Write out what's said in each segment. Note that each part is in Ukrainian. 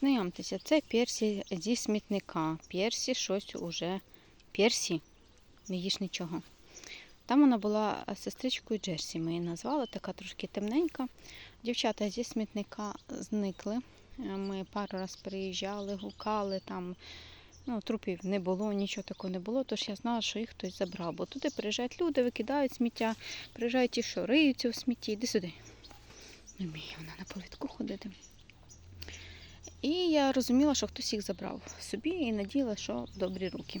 Знайомтеся, це Персі зі смітника. Персі щось уже. Персі, не їж нічого. Там вона була сестричкою Джерсі, ми її назвали, така трошки темненька. Дівчата зі смітника зникли. Ми пару раз приїжджали, гукали там. Ну, трупів не було, нічого такого не було, тож я знала, що їх хтось забрав. Бо туди приїжджають люди, викидають сміття, приїжджають ті, що риються у смітті. Іди сюди. Не вміє вона на повідку ходити. І я розуміла, що хтось їх забрав собі і надіяла, що добрі руки.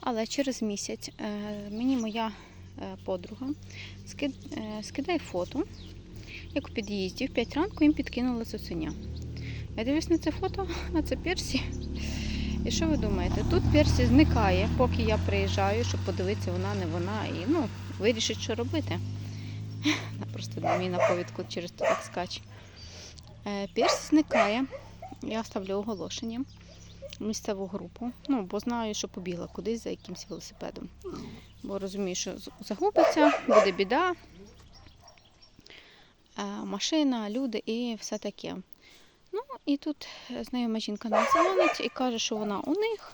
Але через місяць е, мені моя е, подруга е, скидає фото, як у під'їзді в 5 ранку їм підкинули цуценя. Я дивлюсь на це фото, а це Персі. І що ви думаєте? Тут Персі зникає, поки я приїжджаю, щоб подивитися, вона не вона, і ну, вирішить, що робити. Просто на мені на повідку через так скаче. Е, Персі зникає. Я ставлю оголошення в місцеву групу, ну, бо знаю, що побігла кудись за якимсь велосипедом. Бо розумію, що загубиться, буде біда, е, машина, люди і все таке. Ну, і тут знайома жінка нам дзвонить і каже, що вона у них.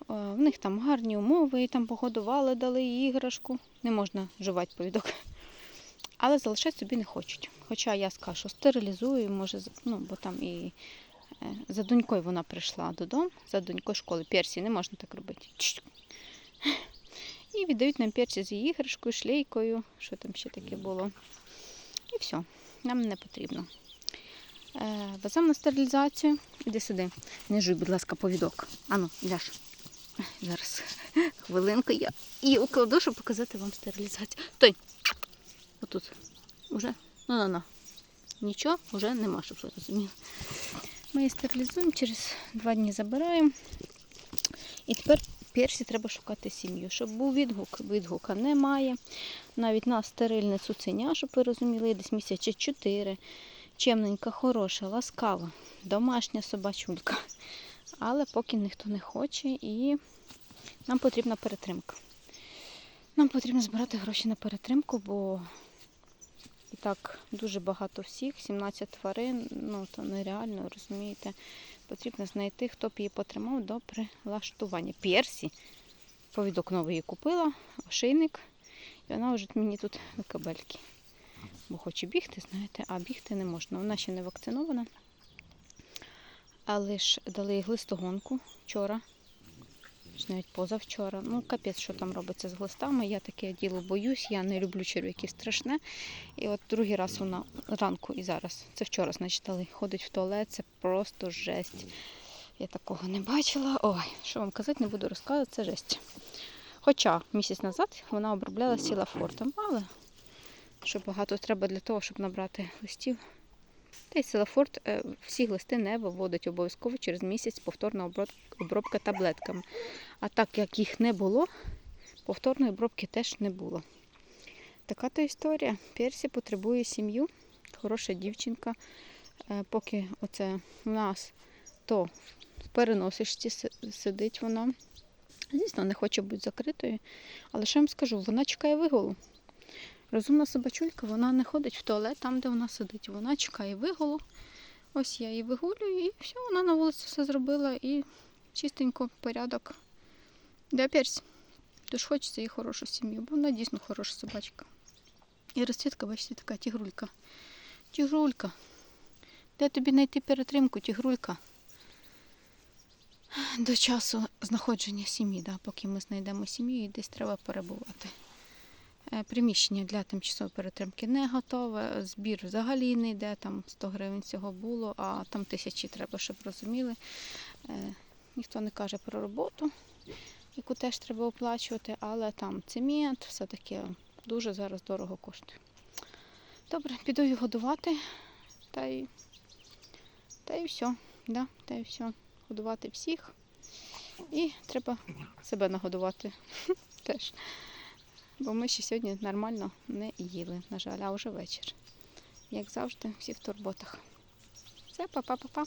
Е, В них там гарні умови, її там погодували, дали іграшку. Не можна жувати повідок. Але залишати собі не хочуть. Хоча я скажу, що стерилізую, може, ну, бо там і за донькою вона прийшла додому, за донькою школи. Персі не можна так робити. І віддають нам персі з її іграшкою, шлейкою, що там ще таке було. І все, нам не потрібно. Е, Веземо на стерилізацію. Іди сюди. Не жуй, будь ласка, повідок. Ану, ляж. Зараз хвилинку я її укладу, щоб показати вам стерилізацію. Той. Отут. Уже. Ну, ну, ну. Нічого вже нема, щоб ви розуміли. Ми її стерилізуємо, через два дні забираємо. І тепер персі треба шукати сім'ю, щоб був відгук. Відгука немає. Навіть на стерильне цуценя, щоб ви розуміли, десь місяці чотири. Чемненька, хороша, ласкава, домашня собачулька. Але поки ніхто не хоче і нам потрібна перетримка. Нам потрібно збирати гроші на перетримку, бо і так дуже багато всіх, 17 тварин, ну то нереально, розумієте. Потрібно знайти, хто б її потримав до прилаштування. Персі, повідок новий купила, ошейник, і вона вже мені тут на кабельки. Бо хоче бігти, знаєте, а бігти не можна. Вона ще не вакцинована. Але ж дали глистогонку вчора, навіть позавчора. Ну, капець, що там робиться з глистами. Я таке діло боюсь, я не люблю черв'яків страшне. І от другий раз вона ранку і зараз, це вчора, значить, дали, ходить в туалет, це просто жесть. Я такого не бачила. Ой, що вам казати, не буду розказувати, це жесть. Хоча місяць назад вона обробляла сіла фортом, але що багато треба для того, щоб набрати листів. Та й Силафорт е, всі листи не виводить обов'язково через місяць повторна обробка таблетками. А так як їх не було, повторної обробки теж не було. Така то історія. Персі потребує сім'ю, хороша дівчинка. Е, Поки оце у нас то в переносишці си- сидить вона. Звісно, не хоче бути закритою. Але що я вам скажу, вона чекає виголу. Розумна собачулька, вона не ходить в туалет там, де вона сидить. Вона чекає виголу. Ось я її вигулюю і все, вона на вулиці все зробила і чистенько, порядок. Де персь? Тож хочеться їй хорошу сім'ю, бо вона дійсно хороша собачка. І розцвітка, бачите, така тігрулька. Тігрулька. Де тобі знайти перетримку, тігрулька? До часу знаходження сім'ї, да, поки ми знайдемо сім'ю і десь треба перебувати. Е, Приміщення для тимчасової перетримки не готове. Збір взагалі не йде, там 100 гривень всього було, а там тисячі треба, щоб розуміли. Е, Ніхто не каже про роботу, яку теж треба оплачувати, але там цемент, все таке дуже зараз дорого коштує. Добре, піду її годувати та й, та й все. Да, та й все. Годувати всіх. І треба себе нагодувати теж. Бо ми ще сьогодні нормально не їли, на жаль, а вже вечір. Як завжди, всі в турботах. Все, па-па-па-па.